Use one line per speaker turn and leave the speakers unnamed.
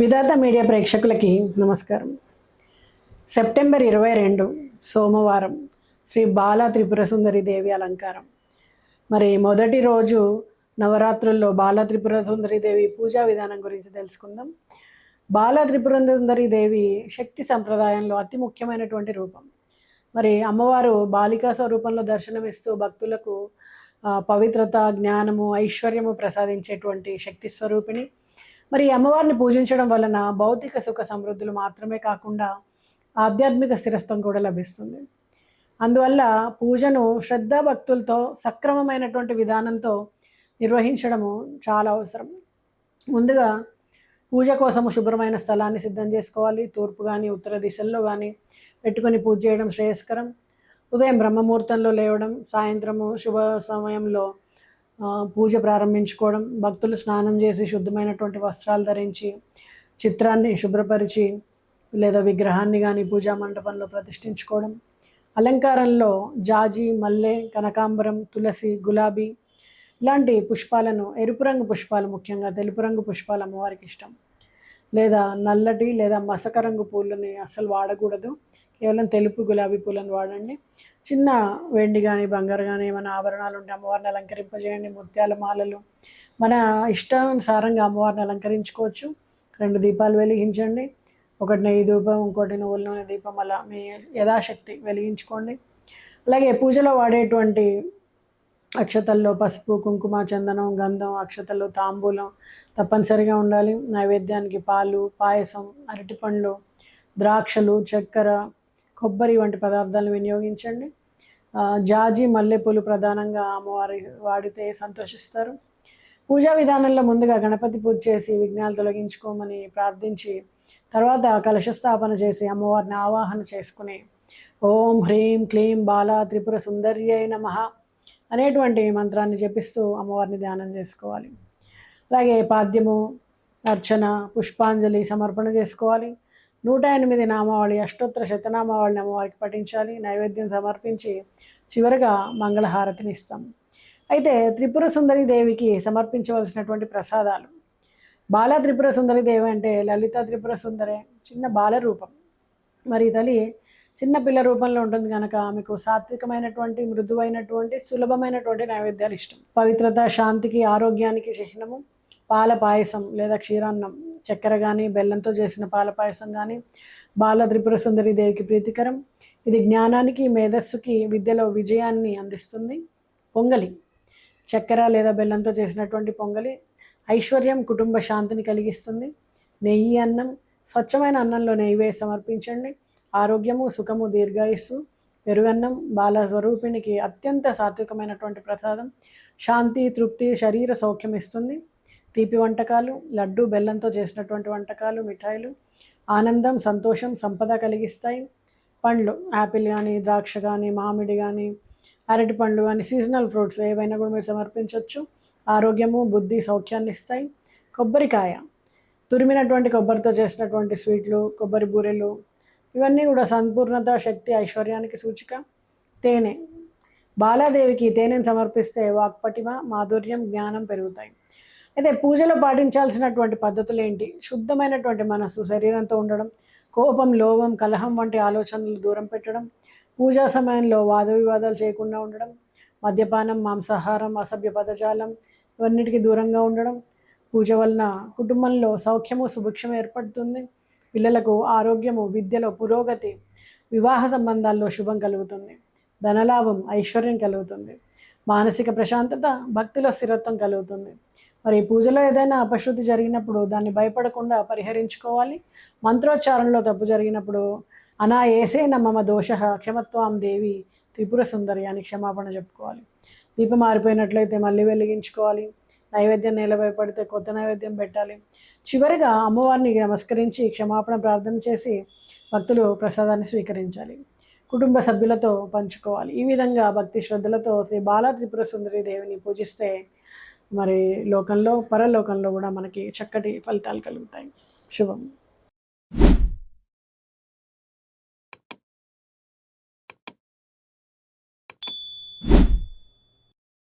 విధాత media ప్రేక్షకులకి నమస్కారం. September ఇరవై రెండు సోమవారం శ్రీ బాల త్రిపుర సుందరి దేవి అలంకారం. మరి మొదటి రోజు నవరాత్రుల్లో బాల త్రిపుర సుందరి దేవి పూజా విధానం గురించి తెలుసుకుందాం. బాల త్రిపుర సుందరి దేవి శక్తి సంప్రదాయంలో అతి ముఖ్యమైనటువంటి రూపం. మరి అమ్మవారు బాలికా స్వరూపంలో దర్శనమిస్తూ భక్తులకు పవిత్రత జ్ఞానము ఐశ్వర్యము ప్రసాదించేటువంటి శక్తి స్వరూపిణి. మరి అమ్మవారిని పూజించడం వలన భౌతిక సుఖ సమృద్ధులు మాత్రమే కాకుండా ఆధ్యాత్మిక స్థిరత్వం కూడా లభిస్తుంది. అందువల్ల పూజను శ్రద్ధా భక్తులతో సక్రమమైనటువంటి విధానంతో నిర్వహించడము చాలా అవసరం. ముందుగా పూజ కోసము శుభ్రమైన స్థలాన్ని సిద్ధం చేసుకోవాలి. తూర్పు కానీ ఉత్తర దిశల్లో కానీ పెట్టుకొని పూజ చేయడం శ్రేయస్కరం. ఉదయం బ్రహ్మముహూర్తంలో లేవడం సాయంత్రము శుభ సమయంలో పూజ ప్రారంభించుకోవడం భక్తులు స్నానం చేసి శుద్ధమైనటువంటి వస్త్రాలు ధరించి చిత్రాన్ని శుభ్రపరిచి లేదా విగ్రహాన్ని కానీ పూజా మండపంలో ప్రతిష్ఠించుకోవడం. అలంకారంలో జాజి మల్లె కనకాంబరం తులసి గులాబీ ఇలాంటి పుష్పాలను ఎరుపు రంగు పుష్పాలు ముఖ్యంగా తెలుపు రంగు పుష్పాలు అమ్మవారికి ఇష్టం. లేదా నల్లటి లేదా మసక రంగు పూలని అసలు వాడకూడదు. కేవలం తెలుపు గులాబీ పూలను వాడండి. చిన్న వెండి కానీ బంగారు కానీ ఏమైనా ఆభరణాలు ఉంటే అమ్మవారిని అలంకరింపజేయండి. ముత్యాల మాలలు. మన ఇష్టానుసారంగా అమ్మవారిని అలంకరించుకోవచ్చు. రెండు దీపాలు వెలిగించండి. ఒకటి నెయ్యి దీపం ఇంకోటి నువ్వుల నూనె దీపం. అలా మీ యథాశక్తి వెలిగించుకోండి. అలాగే పూజలో వాడేటువంటి అక్షతల్లో పసుపు కుంకుమ చందనం గంధం అక్షతలు తాంబూలం తప్పనిసరిగా ఉండాలి. నైవేద్యానికి పాలు పాయసం అరటిపండ్లు ద్రాక్షలు చక్కెర కొబ్బరి వంటి పదార్థాలను వినియోగించండి. జాజి మల్లెపూలు ప్రధానంగా అమ్మవారి వాడితే సంతోషిస్తారు. పూజా విధానంలో ముందుగా గణపతి పూజ చేసి విఘ్నాలు తొలగించుకోమని ప్రార్థించి తర్వాత కలశస్థాపన చేసి అమ్మవారిని ఆవాహన చేసుకుని ఓం హ్రీం క్లీం బాలా త్రిపుర సుందర్యై నమః అనేటువంటి మంత్రాన్ని జపిస్తూ అమ్మవారిని ధ్యానం చేసుకోవాలి. అలాగే పాద్యము అర్చన పుష్పాంజలి సమర్పణ చేసుకోవాలి. నూట ఎనిమిది నామావళి అష్టోత్తర శతనామావళిని అమ్మవారికి పఠించాలి. నైవేద్యం సమర్పించి చివరగా మంగళహారతిని ఇస్తాం. అయితే త్రిపుర సుందరి దేవికి సమర్పించవలసినటువంటి ప్రసాదాలు. బాల త్రిపుర సుందరి దేవి అంటే లలిత త్రిపుర సుందరే చిన్న బాల రూపం. మరి తల్లి చిన్న పిల్ల రూపంలో ఉంటుంది కనుక ఆమెకు సాత్వికమైనటువంటి మృదువైనటువంటి సులభమైనటువంటి నైవేద్యాలు ఇష్టం. పవిత్రత శాంతికి ఆరోగ్యానికి చిహ్నము పాల పాయసం లేదా క్షీరాన్నం. చక్కెర కానీ బెల్లంతో చేసిన పాల పాయసం కానీ బాల త్రిపుర సుందరి దేవికి ప్రీతికరం. ఇది జ్ఞానానికి మేధస్సుకి విద్యలో విజయాన్ని అందిస్తుంది. పొంగలి. చక్కెర లేదా బెల్లంతో చేసినటువంటి పొంగలి ఐశ్వర్యం కుటుంబ శాంతిని కలిగిస్తుంది. నెయ్యి అన్నం. స్వచ్ఛమైన అన్నంలో నెయ్యి వేసి సమర్పించండి. ఆరోగ్యము సుఖము దీర్ఘాయుస్సు. పెరుగన్నం బాల స్వరూపిణికి అత్యంత సాత్వికమైనటువంటి ప్రసాదం. శాంతి తృప్తి శరీర సౌఖ్యం ఇస్తుంది. తీపి వంటకాలు లడ్డు బెల్లంతో చేసినటువంటి వంటకాలు మిఠాయిలు. ఆనందం సంతోషం సంపద కలిగిస్తాయి. పండ్లు యాపిల్ కానీ ద్రాక్ష కానీ మామిడి కానీ అరటి పండ్లు కానీ సీజనల్ ఫ్రూట్స్ ఏవైనా కూడా మీరు సమర్పించవచ్చు ఆరోగ్యము బుద్ధి సౌఖ్యాన్ని ఇస్తాయి. కొబ్బరికాయ. తురిమినటువంటి కొబ్బరితో చేసినటువంటి స్వీట్లు కొబ్బరి బూరెలు ఇవన్నీ కూడా సంపూర్ణత శక్తి ఐశ్వర్యానికి సూచిక. తేనె. బాలాదేవికి తేనెను సమర్పిస్తే వాక్పటిమ మాధుర్యం జ్ఞానం పెరుగుతాయి. అయితే పూజలో పాటించాల్సినటువంటి పద్ధతులు ఏంటి శుద్ధమైనటువంటి మనస్సు శరీరంతో ఉండడం కోపం లోభం కలహం వంటి ఆలోచనలు దూరం పెట్టడం పూజా సమయంలో వాద వివాదాలు చేయకుండా ఉండడం మద్యపానం మాంసాహారం అసభ్య పదజాలం ఇవన్నిటికీ దూరంగా ఉండడం పూజ వలన కుటుంబంలో సౌఖ్యము సుభిక్షం ఏర్పడుతుంది పిల్లలకు ఆరోగ్యము విద్యలో పురోగతి వివాహ సంబంధాల్లో శుభం కలుగుతుంది ధనలాభం ఐశ్వర్యం కలుగుతుంది మానసిక ప్రశాంతత భక్తిలో స్థిరత్వం కలుగుతుంది. మరి పూజలో ఏదైనా అపశృతి జరిగినప్పుడు దాన్ని భయపడకుండా పరిహరించుకోవాలి. మంత్రోచ్చారణలో తప్పు జరిగినప్పుడు అనా ఏసే నమ్మమ దోష క్షమత్వాం దేవి త్రిపుర సుందరి అని క్షమాపణ చెప్పుకోవాలి. దీపం మారిపోయినట్లయితే మళ్ళీ వెలిగించుకోవాలి. నైవేద్యం నిలబడితే కొత్త నైవేద్యం పెట్టాలి. చివరిగా అమ్మవారిని నమస్కరించి క్షమాపణ ప్రార్థన చేసి భక్తులు ప్రసాదాన్ని స్వీకరించాలి. కుటుంబ సభ్యులతో పంచుకోవాలి. ఈ విధంగా భక్తి శ్రద్ధలతో శ్రీ బాల త్రిపుర సుందరి దేవిని పూజిస్తే మరి లోకంలో పరలోకంలో కూడా మనకి చక్కటి ఫలితాలు కలుగుతాయి. శుభం.